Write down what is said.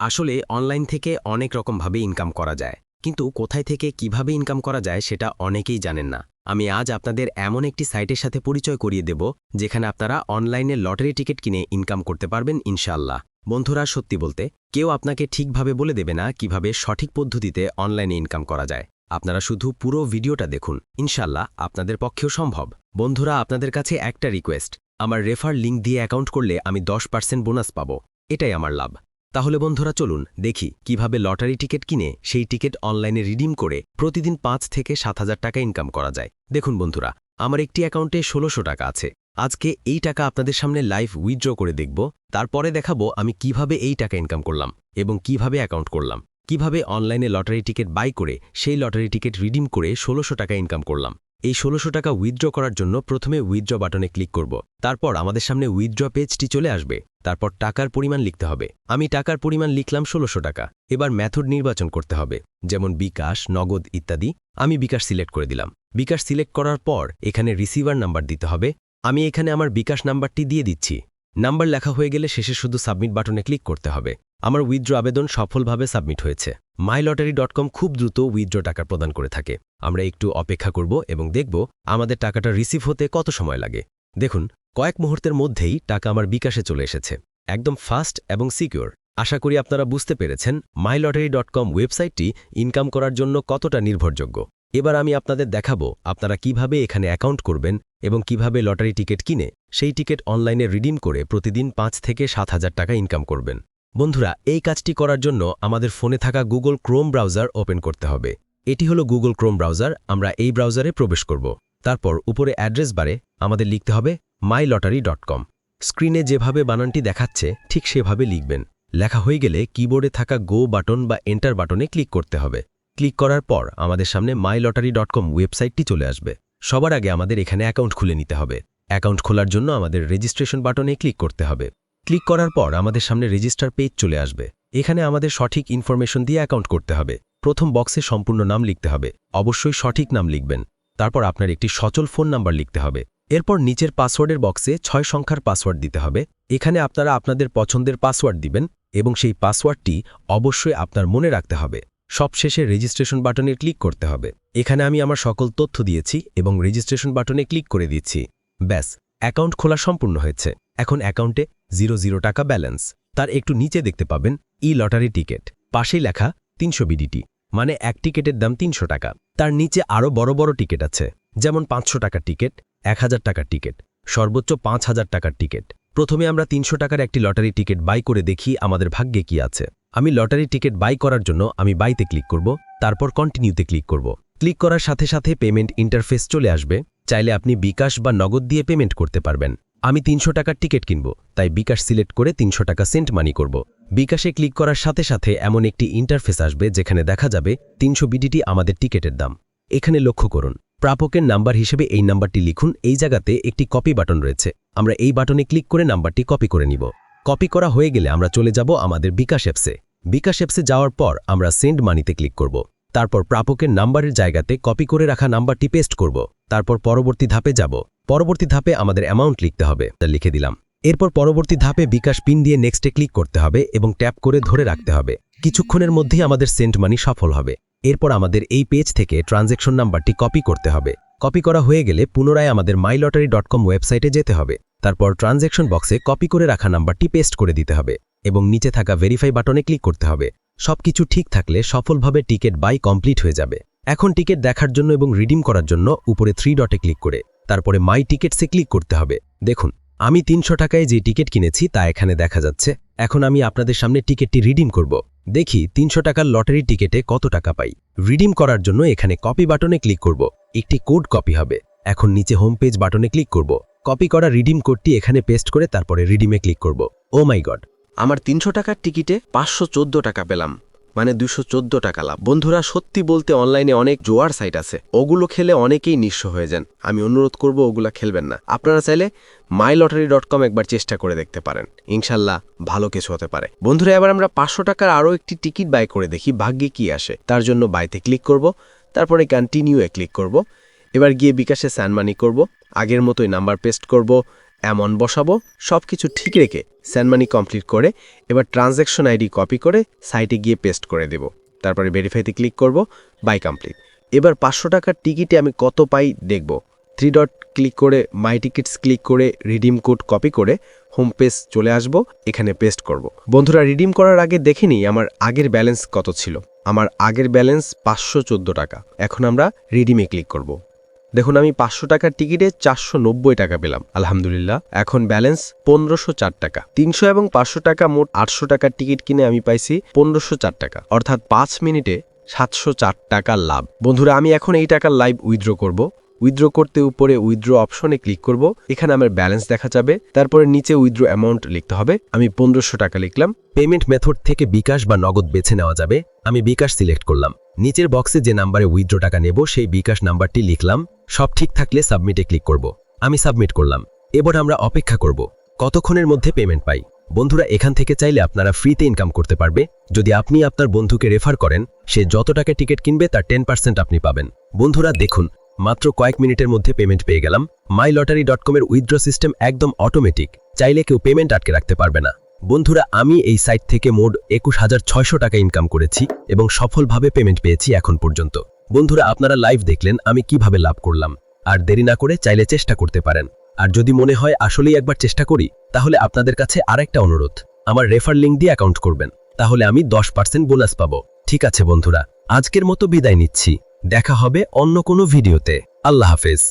আসলে অনলাইন থেকে অনেক রকমভাবে ইনকাম করা যায়। কিন্তু কোথায় থেকে কীভাবে ইনকাম করা যায় সেটা অনেকেই জানেন না। আমি আজ আপনাদের এমন একটি সাইটের সাথে পরিচয় করিয়ে দেব, যেখানে আপনারা অনলাইনে লটারি টিকিট কিনে ইনকাম করতে পারবেন ইনশাল্লাহ বন্ধুরা, সত্যি বলতে, কেউ আপনাকে ঠিকভাবে বলে দেবে না কীভাবে সঠিক পদ্ধতিতে অনলাইনে ইনকাম করা যায়। আপনারা শুধু পুরো ভিডিওটা দেখুন ইনশাল্লাহ আপনাদের পক্ষেও সম্ভব। বন্ধুরা, আপনাদের কাছে একটা রিকোয়েস্ট আমার রেফার লিঙ্ক দিয়ে অ্যাকাউন্ট করলে আমি দশ পার্সেন্ট বোনাস পাবো। এটাই আমার লাভ। তাহলে বন্ধুরা চলুন দেখি কীভাবে লটারি টিকিট কিনে সেই টিকিট অনলাইনে রিডিম করে প্রতিদিন পাঁচ থেকে সাত হাজার টাকা ইনকাম করা যায়। দেখুন বন্ধুরা, আমার একটি অ্যাকাউন্টে ষোলোশো টাকা আছে। আজকে এই টাকা আপনাদের সামনে লাইভ উইথড্র করে দেখব, তারপরে দেখাবো আমি কীভাবে এই টাকা ইনকাম করলাম এবং কীভাবে অ্যাকাউন্ট করলাম। কীভাবে অনলাইনে লটারি টিকিট বাই করে সেই লটারি টিকিট রিডিম করে ষোলোশো টাকা ইনকাম করলাম। এই ষোলোশো টাকা উইথড্র করার জন্য প্রথমে উইথড্র বাটনে ক্লিক করব। তারপর আমাদের সামনে উইথড্র পেজটি চলে আসবে। তারপর টাকার পরিমাণ লিখতে হবে। আমি টাকার পরিমাণ লিখলাম ষোলোশো টাকা। এবার মেথড নির্বাচন করতে হবে। যেমন বিকাশ, নগদ ইত্যাদি আমি বিকাশ সিলেক্ট করে দিলাম। বিকাশ সিলেক্ট করার পর এখানে রিসিভার নাম্বার দিতে হবে। আমি এখানে আমার বিকাশ নাম্বারটি দিয়ে দিচ্ছি। নাম্বার লেখা হয়ে গেলে শেষে শুধু সাবমিট বাটনে ক্লিক করতে হবে। আমার উইথড্র আবেদন সফলভাবে সাবমিট হয়েছে। মাইলটারি ডট কম খুব দ্রুত উইথড্র টাকা প্রদান করে থাকে। আমরা একটু অপেক্ষা করব এবং দেখব আমাদের টাকাটা রিসিভ হতে কত সময় লাগে। দেখুন, কয়েক মুহূর্তের মধ্যেই টাকা আমার বিকাশে চলে এসেছে। একদম ফাস্ট এবং সিকিউর। আশা করি আপনারা বুঝতে পেরেছেন মাইলটারি ডট কম ওয়েবসাইটটি ইনকাম করার জন্য কতটা নির্ভরযোগ্য। এবার আমি আপনাদের দেখাবো আপনারা কীভাবে এখানে অ্যাকাউন্ট করবেন এবং কীভাবে লটারি টিকিট কিনে সেই টিকিট অনলাইনে রিডিম করে প্রতিদিন পাঁচ থেকে সাত হাজার টাকা ইনকাম করবেন। বন্ধুরা, এই কাজটি করার জন্য আমাদের ফোনে থাকা গুগল ক্রোম ব্রাউজার ওপেন করতে হবে। এটি হলো গুগল ক্রোম ব্রাউজার আমরা এই ব্রাউজারে প্রবেশ করব। তারপর উপরে অ্যাড্রেস বারে আমাদের লিখতে হবে মাই লটারি ডট কম স্ক্রিনে যেভাবে বানানটি দেখাচ্ছে, ঠিক সেভাবে লিখবেন। লেখা হয়ে গেলে কিবোর্ডে থাকা গো বাটন বা এন্টার বাটনে ক্লিক করতে হবে। ক্লিক করার পর আমাদের সামনে মাই লটারি ডট কম ওয়েবসাইটটি চলে আসবে। সবার আগে আমাদের এখানে অ্যাকাউন্ট খুলে নিতে হবে। অ্যাকাউন্ট খোলার জন্য আমাদের রেজিস্ট্রেশন বাটনে ক্লিক করতে হবে। ক্লিক করার পর আমাদের সামনে রেজিস্টার পেজ চলে আসবে। এখানে আমাদের সঠিক ইনফরমেশন দিয়ে অ্যাকাউন্ট করতে হবে। প্রথম বক্সে সম্পূর্ণ নাম লিখতে হবে। অবশ্যই সঠিক নাম লিখবেন। তারপর আপনার একটি সচল ফোন নাম্বার লিখতে হবে। এরপর নিচের পাসওয়ার্ডের বক্সে ছয় সংখ্যার পাসওয়ার্ড দিতে হবে। এখানে আপনারা আপনাদের পছন্দের পাসওয়ার্ড দিবেন এবং সেই পাসওয়ার্ডটি অবশ্যই আপনার মনে রাখতে হবে। সবশেষে রেজিস্ট্রেশন বাটনে ক্লিক করতে হবে। এখানে আমি আমার সকল তথ্য দিয়েছি এবং রেজিস্ট্রেশন বাটনে ক্লিক করে দিচ্ছি। ব্যাস, অ্যাকাউন্ট খোলা সম্পূর্ণ হয়েছে। এখন অ্যাকাউন্টে জিরো জিরো টাকা ব্যালেন্স। তার একটু নিচে দেখতে পাবেন ই লটারি টিকিট। পাশেই লেখা তিনশো বিডিটি মানে এক টিকিটের দাম তিনশো টাকা। তার নিচে আরও বড় বড় টিকিট আছে, যেমন পাঁচশো টাকার টিকিট এক হাজার টাকার টিকিট, সর্বোচ্চ পাঁচ হাজার টাকার টিকিট। প্রথমে আমরা তিনশো টাকার একটি লটারি টিকিট বাই করে দেখি আমাদের ভাগ্যে কি আছে। আমি লটারি টিকিট বাই করার জন্য আমি বাইতে ক্লিক করব, তারপর কন্টিনিউতে ক্লিক করব। ক্লিক করার সাথে সাথে পেমেন্ট ইন্টারফেস চলে আসবে, চাইলে আপনি বিকাশ বা নগদ দিয়ে পেমেন্ট করতে পারবেন। আমি তিনশো টাকার টিকিট কিনব, তাই বিকাশ সিলেক্ট করে তিনশো টাকা সেন্ট মানি করব। বিকাশে ক্লিক করার সাথে সাথে এমন একটি ইন্টারফেস আসবে, যেখানে দেখা যাবে তিনশো বিডিটি আমাদের টিকিটের দাম। এখানে লক্ষ্য করুন প্রাপকের নাম্বার হিসেবে এই নাম্বারটি লিখুন। এই জায়গাতে একটি কপি বাটন রয়েছে। আমরা এই বাটনে ক্লিক করে নাম্বারটি কপি করে নিব। কপি করা হয়ে গেলে আমরা চলে যাব আমাদের বিকাশ অ্যাপসে। বিকাশ অ্যাপসে যাওয়ার পর আমরা সেন্ড মানিতে ক্লিক করব। তারপর প্রাপকের নাম্বারের জায়গাতে কপি করে রাখা নাম্বারটি পেস্ট করব। তারপর পরবর্তী ধাপে যাব। পরবর্তী ধাপে আমাদের অ্যামাউন্ট লিখতে হবে। তা লিখে দিলাম। এরপর পরবর্তী ধাপে বিকাশ পিন দিয়ে নেক্সটে ক্লিক করতে হবে এবং ট্যাপ করে ধরে রাখতে হবে। কিছুক্ষণের মধ্যেই আমাদের সেন্ট মানি সফল হবে। এরপর আমাদের এই পেজ থেকে ট্রানজ্যাকশন নাম্বারটি কপি করতে হবে। কপি করা হয়ে গেলে পুনরায় আমাদের মাইলটারি ডট কম ওয়েবসাইটে যেতে হবে। তারপর ট্রানজ্যাকশন বক্সে কপি করে রাখা নাম্বারটি পেস্ট করে দিতে হবে এবং নিচে থাকা ভেরিফাই বাটনে ক্লিক করতে হবে। সবকিছু ঠিক থাকলে সফলভাবে টিকিট বাই কমপ্লিট হয়ে যাবে। এখন টিকিট দেখার জন্য এবং রিডিম করার জন্য উপরে থ্রি ডটে ক্লিক করে, তারপরে মাই টিকিটসে ক্লিক করতে হবে। দেখুন, আমি তিনশো টাকায় যে টিকিট কিনেছি তা এখানে দেখা যাচ্ছে। এখন আমি আপনাদের সামনে টিকিটটি রিডিম করব। দেখি তিনশো টাকার লটারি টিকেটে কত টাকা পাই। রিডিম করার জন্য এখানে কপি বাটনে ক্লিক করব। একটি কোড কপি হবে। এখন নিচে হোম পেজ বাটনে ক্লিক করব। কপি করা রিডিম কোডটি এখানে পেস্ট করে তারপরে রিডিমে ক্লিক করব। ও মাই গড আমার তিনশো টাকার টিকিটে পাঁচশো চোদ্দ টাকা পেলাম। মানে দুশো টাকা লাভ। বন্ধুরা, সত্যি বলতে অনলাইনে অনেক জোয়ার সাইট আছে। ওগুলো খেলে অনেকেই নিঃস্ব হয়ে যান। আমি অনুরোধ করব, ওগুলা খেলবেন না। আপনারা চাইলে মাই লটারি ডট কম একবার চেষ্টা করে দেখতে পারেন। ইনশাল্লাহ ভালো কিছু হতে পারে। বন্ধুরা, এবার আমরা পাঁচশো টাকার আরও একটি টিকিট বাই করে দেখি, ভাগ্যে কি আসে। তার জন্য বাইতে ক্লিক করব, তারপরে কন্টিনিউয়ে ক্লিক করব। এবার গিয়ে বিকাশে স্যানমানি করব। আগের মতোই নাম্বার পেস্ট করব। এমন বসাবো সব কিছু ঠিক রেখে স্যান্ডমানি কমপ্লিট করে এবার ট্রানজ্যাকশন আইডি কপি করে সাইটে গিয়ে পেস্ট করে দেব। তারপরে ভেরিফাইতে ক্লিক করব বাই কমপ্লিট এবার পাঁচশো টাকার টিকিটে আমি কত পাই দেখব। থ্রি ডট ক্লিক করে মাই টিকিটস ক্লিক করে রিডিম কোড কপি করে হোম পেজ চলে আসব, এখানে পেস্ট করব। বন্ধুরা রিডিম করার আগে দেখে নিই আমার আগের ব্যালেন্স কত ছিল। আমার আগের ব্যালেন্স পাঁচশো চোদ্দ টাকা। এখন আমরা রিডিমে ক্লিক করব। দেখুন, আমি পাঁচশো টাকার টিকিটে চারশো নব্বই টাকা পেলাম। আলহামদুলিল্লাহ, এখন ব্যালেন্স পনেরোশো টাকা। তিনশো এবং পাঁচশো টাকা মোট আটশো টাকার টিকিট কিনে আমি পাইছি পনেরোশো টাকা। অর্থাৎ পাঁচ মিনিটে সাতশো টাকার লাভ। বন্ধুরা, আমি এখন এই টাকার লাইভ উইথড্র করব। উইথড্র করতে উপরে উইথড্র অপশনে ক্লিক করব। এখানে আমার ব্যালেন্স দেখা যাবে। তারপরে নিচে উইথড্র অ্যামাউন্ট লিখতে হবে। আমি পনেরোশো টাকা লিখলাম। পেমেন্ট মেথড থেকে বিকাশ বা নগদ বেছে নেওয়া যাবে। আমি বিকাশ সিলেক্ট করলাম। নিচের বক্সে যে নাম্বারে উইথড্র টাকা নেব, সেই বিকাশ নাম্বারটি লিখলাম। সব ঠিক থাকলে সাবমিটে ক্লিক করব। আমি সাবমিট করলাম। এবার আমরা অপেক্ষা করব। কতক্ষণের মধ্যে পেমেন্ট পাই? বন্ধুরা, এখান থেকে চাইলে আপনারা ফ্রিতে ইনকাম করতে পারবে। যদি আপনি আপনার বন্ধুকে রেফার করেন, সে যত টাকা টিকিট কিনবে, তার টেন পার্সেন্ট আপনি পাবেন। বন্ধুরা, দেখুন, মাত্র কয়েক মিনিটের মধ্যে পেমেন্ট পেয়ে গেলাম। মাই লটারি ডট কমের উইথড্র সিস্টেম একদম অটোমেটিক চাইলে কেউ পেমেন্ট আটকে রাখতে পারবে না। বন্ধুরা, আমি এই সাইট থেকে মোট একুশ হাজার ছয়শো টাকা ইনকাম করেছি এবং সফলভাবে পেমেন্ট পেয়েছি এখন পর্যন্ত। বন্ধুরা, আপনারা লাইভ দেখলেন আমি কীভাবে লাভ করলাম। আর দেরি না করে চাইলে চেষ্টা করতে পারেন। আর যদি মনে হয় আসলেই একবার চেষ্টা করি, তাহলে আপনাদের কাছে আরেকটা অনুরোধ। আমার রেফার লিঙ্ক দিয়ে অ্যাকাউন্ট করবেন। তাহলে আমি দশ পার্সেন্ট বোনাস পাব। ঠিক আছে বন্ধুরা, আজকের মতো বিদায় নিচ্ছি। দেখা হবে অন্য কোনো ভিডিওতে আল্লাহ হাফেজ।